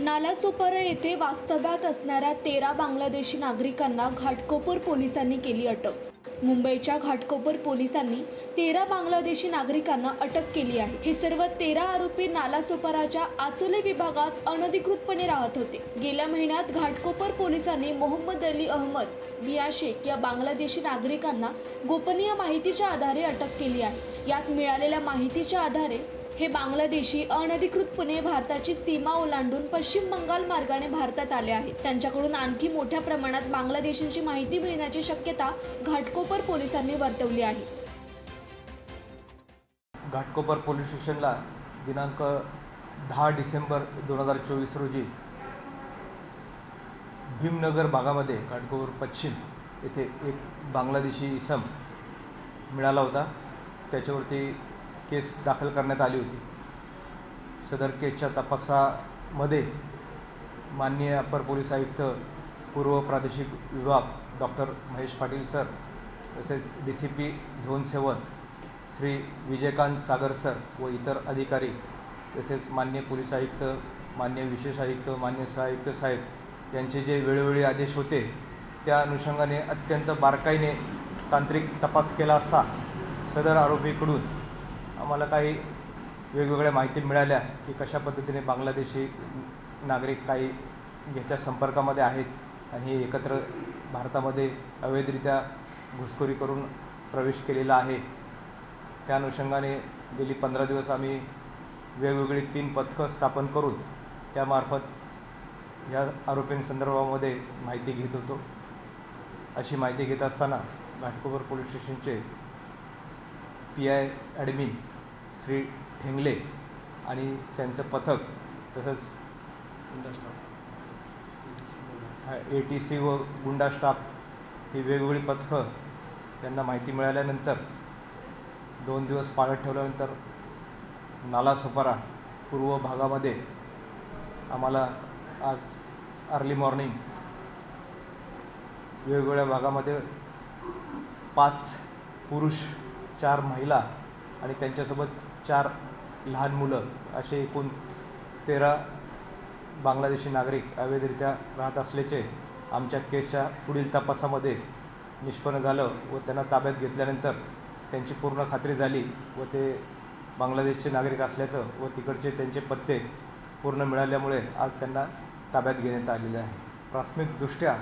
नालासोपारा येथे वास्तव्यात असणाऱ्या तेरा बांगलादेशी नागरिकांना घाटकोपर पोलिसांनी केली अटक. मुंबईच्या घाटकोपर पोलिसांनी तेरा बांगलादेशी नागरिकांना अटक केली आहे. हे सर्व तेरा आरोपी नालासोपाराच्या आचोले विभागात अनधिकृतपणे राहत होते. गेल्या महिन्यात घाटकोपर पोलिसांनी मोहम्मद अली अहमद बिया शेख या बांगलादेशी नागरिकांना गोपनीय माहितीच्या आधारे अटक केली आहे. यात मिळालेल्या माहितीच्या आधारे हे बांगलादेशी अनधिकृतपणे भारताची सीमा ओलांडून पश्चिम बंगाल मार्गाने भारतात आले आहेत. त्यांच्याकडून आणखी मोठ्या प्रमाणात बांगलादेशींची माहिती मिळण्याची शक्यता घाटकोपर पोलिसांनी वर्तवली आहे. घाटकोपर पोलीस स्टेशनला दिनांक दहा डिसेंबर दोन हजार चोवीस रोजी भीमनगर भागामध्ये घाटकोपर पश्चिम येथे एक बांगलादेशी इसम मिळाला होता. त्याच्यावरती केस दाखल करण्यात आली होती. सदर केसच्या तपासामध्ये माननीय अप्पर पोलीस आयुक्त पूर्व प्रादेशिक विभाग डॉक्टर महेश पाटील सर तसेच D C P zone seven Shri Vijaykant Sagar sir व इतर अधिकारी तसेच मान्य पोलीस आयुक्त मान्य विशेष आयुक्त मान्य सहायुक्त साहेब यांचे जे वेळोवेळी आदेश होते त्या अनुषंगाने अत्यंत बारकाईने तांत्रिक तपास केला असता सदर आरोपीकडून आम्हाला काही वेगवेगळ्या माहिती मिळाल्या की कशा पद्धतीने बांगलादेशी नागरिक काही याच्या संपर्कामध्ये आहेत आणि हे एकत्र भारतामध्ये अवैधरित्या घुसखोरी करून प्रवेश केलेला आहे. त्या अनुषंगाने गेली पंधरा दिवस आम्ही वेगवेगळी तीन पथकं स्थापन करून त्यामार्फत या आरोपींसंदर्भामध्ये माहिती घेत होतो. अशी माहिती घेत असताना घाटकोपर पोलीस स्टेशनचे P I admin Shri Thengle आणि त्यांचं पथक तसंच ए टी सी व गुंडा स्टाफ ही वेगवेगळी पथकं यांना माहिती मिळाल्यानंतर दोन दिवस पाळत ठेवल्यानंतर नालासोपारा पूर्व भागामध्ये आम्हाला आज अर्ली मॉर्निंग वेगवेगळ्या भागामध्ये पाच पुरुष चार महिला आणि त्यांच्यासोबत चार लहान मुलं असे एकूण तेरा बांगलादेशी नागरिक अवैधरित्या राहत असल्याचे आमच्या केसच्या पुढील तपासामध्ये निष्पन्न झालं व त्यांना ताब्यात घेतल्यानंतर त्यांची पूर्ण खात्री झाली व ते बांगलादेशचे नागरिक असल्याचं व तिकडचे त्यांचे पत्ते पूर्ण मिळाल्यामुळे आज त्यांना ताब्यात घेण्यात आलेले आहे. प्राथमिकदृष्ट्या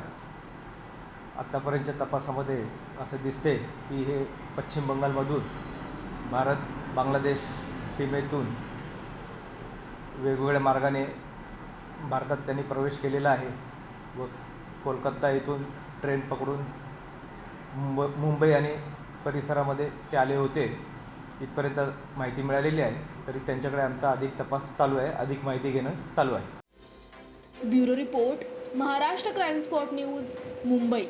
आत्तापर्यंतच्या तपासामध्ये असं दिसते की हे पश्चिम बंगालमधून भारत बांगलादेश सीमेतून वेगवेगळ्या मार्गाने भारतात त्यांनी प्रवेश केलेला आहे. व कोलकाता येथून ट्रेन पकडून मुंब मुंबई आणि परिसरामध्ये ते आले होते. इथपर्यंत माहिती मिळालेली आहे. तरी त्यांच्याकडे आमचा अधिक तपास चालू आहे. अधिक माहिती घेणं चालू आहे. Bureau report Maharashtra crime spot news Mumbai.